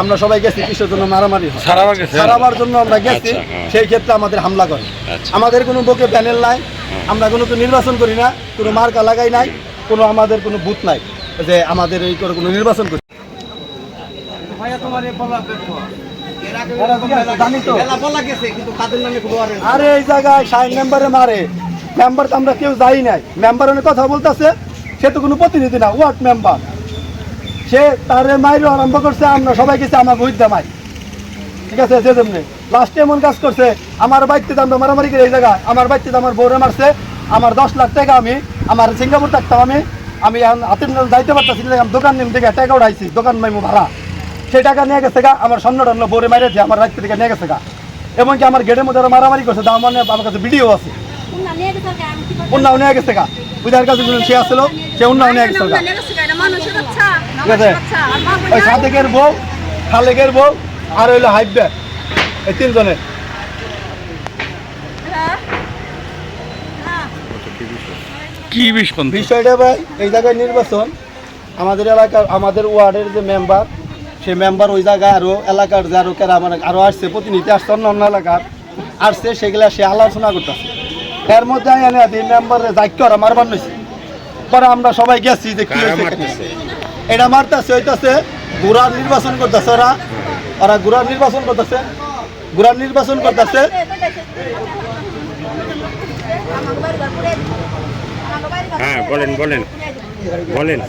আমরা সবাই গেছি কিসের জন্য মারামারি সারাবার জন্য আমরা গেছি আচ্ছা, হ্যাঁ। সেই ক্ষেত্রে আমাদের হামলা করে। আচ্ছা। আমাদের কোনো বুকে প্যানেল নাই আমরা কোনো তো নির্বাচন করি না কোনো মার্কা লাগাই নাই কোনো আমাদের কোনো বুথ নাই যে আমাদের এই করে কোনো নির্বাচন করি। আরে এই জায়গায় সাইন মেম্বারে মারে। মেম্বার তো আমরা কেউ যাই নাই। মেম্বার অনেক কথা বলতেছে সে তো কোনো প্রতিনিধি না ওয়ার্ড মেম্বার। সে তারে মাইরও আরম্ভ করছে আমরা সবাই গেছি আমার বইতে মাই ঠিক আছে সে তেমনি লাস্টে এমন কাজ করছে আমার বাড়িতে আমরা মারামারি করে এই জায়গায় আমার বাড়িতে আমার বউরে মারছে আমার দশ লাখ টাকা আমি আমার সিঙ্গাপুর থাকতাম আমি আমি এখন হাতের যাইতে পারতাছি আমি দোকান নিম থেকে টাকা উঠাইছি দোকান মাইমু ভাড়া। সেই টাকা নিয়ে গেছে গা আমার স্বর্ণ টন্ন বউরে মাইরেছে আমার রাত্রি থেকে নিয়ে গেছে গা। এমনকি আমার গেটের মধ্যে আরও মারামারি করছে তার মানে আমার কাছে ভিডিও আছে। উন্নাও নিয়ে গেছে গা। বুঝার কাছে সে আসলো সে উন্নাও নিয়ে গেছে গা। ঠিক আছে? ওই সাদেকের বউ খালেকের বউ আর হইল হাইব্যাক এই তিনজনের কি বিষপন্থী বিষয়টা ভাই এই জায়গায় নির্বাচন। আমাদের এলাকার আমাদের ওয়ার্ডের যে মেম্বার সেই মেম্বার ওই জায়গায় আরও এলাকার যে আরও কেরা মানে আরও আসছে প্রতিনিধি আসছে অন্য অন্য এলাকার আসছে সেগুলা সে আলোচনা করতেছে। এর মধ্যে আমি এনে মেম্বারের দায়িত্ব আর মারবার নইছে। পরে আমরা সবাই গেছি যে কি হয়েছে? এটা মারতেছে হইতাছে গুড়ার নির্বাচন করতেছে ওরা। ওরা গুড়ার নির্বাচন করতেছে। গুড়ার নির্বাচন করতেছে। হ্যাঁ বলেন বলেন। বলেন।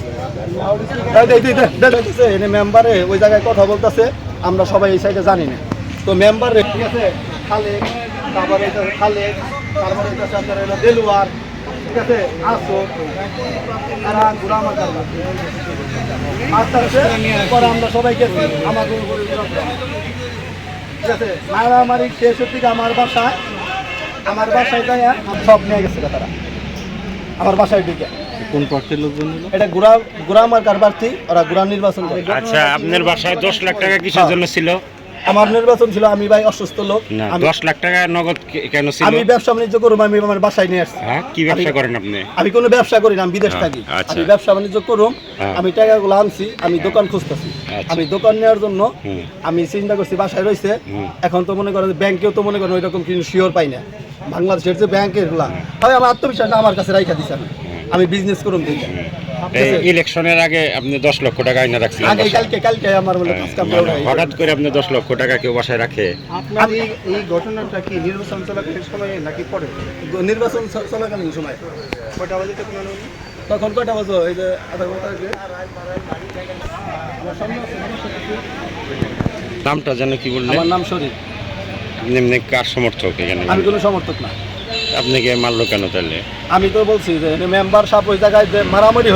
মেম্বারে ওই জায়গায় কথা বলতেছে আমরা সবাই এই সাইডে জানি না। তো মেম্বার ঠিক আছে? খালে তারপরে হইতাছে খালে তারপরে দেলুয়ার ঠিক আছে আসো। তারা গুড়া মাথা আসতে পরে আমরা সবাই গেছি আমার। ঠিক আছে মারামারি শেষ হচ্ছে কি আমার বাসায় আমার বাসায় যাই সব নিয়ে গেছে তারা। আমার বাসায় ঢুকে। কোন পক্ষের লোকজন? এটা গুড়া গুড়া মার্কার প্রার্থী ওরা গুড়া নির্বাচন করে। আচ্ছা আপনার বাসায় দশ লাখ টাকা কিসের জন্য ছিল? আমার নির্বাচন ছিল আমি ভাই অসুস্থ লোক। আমি দশ লাখ টাকা নগদ কেন ছিল? আমি ব্যবসা বাণিজ্য করব আমি আমার বাসায় নিয়ে আসছি। হ্যাঁ কি ব্যবসা করেন আপনি? আমি কোনো ব্যবসা করি না আমি বিদেশ হ্যাঁ, থাকি। আচ্ছা। আমি ব্যবসা বাণিজ্য করুম হ্যাঁ। আমি টাকাগুলো আনছি আমি দোকান খুঁজতেছি। আচ্ছা। আমি দোকান নেওয়ার জন্য আমি চিন্তা করছি বাসায় রয়েছে। এখন তো মনে করেন ব্যাংকেও তো মনে করেন ওই রকম কিন্তু শিওর পাই না। বাংলাদেশের যে ব্যাংকেরগুলা আমার আত্মবিশ্বাসটা আমার কাছে রাইখা দিছে আমি আমি বিজনেস করুম দিকে এই ইলেকশনের আগে আপনি দশ লক্ষ টাকা আইনা রাখছিলেন আগে বাসায়। কালকে কালকে আমার বলে কাজ কাম মানে হঠাৎ করে আপনি দশ লক্ষ টাকা কেউ বাসায় রাখে। আপনার এই এই ঘটনাটা কি নির্বাচন চলাকালীন সময়ে নাকি পরে? নির্বাচন চলাকালীন সময়। কয়টা বাজে তখন কয়টা বাজো? এই যে আধা ঘণ্টা আগে। আমার সামনে আছে, সমস্যা কিছু? নামটা যেন কি বললেন? আমার নাম শরীফ। এমনি কার সমর্থক এখানে? আমি কোনো সমর্থক না। আপনাকে মারলো কেন তাহলে? আমি তো বলছি যে মেম্বার সাপ ওই জায়গায় যে মারামারি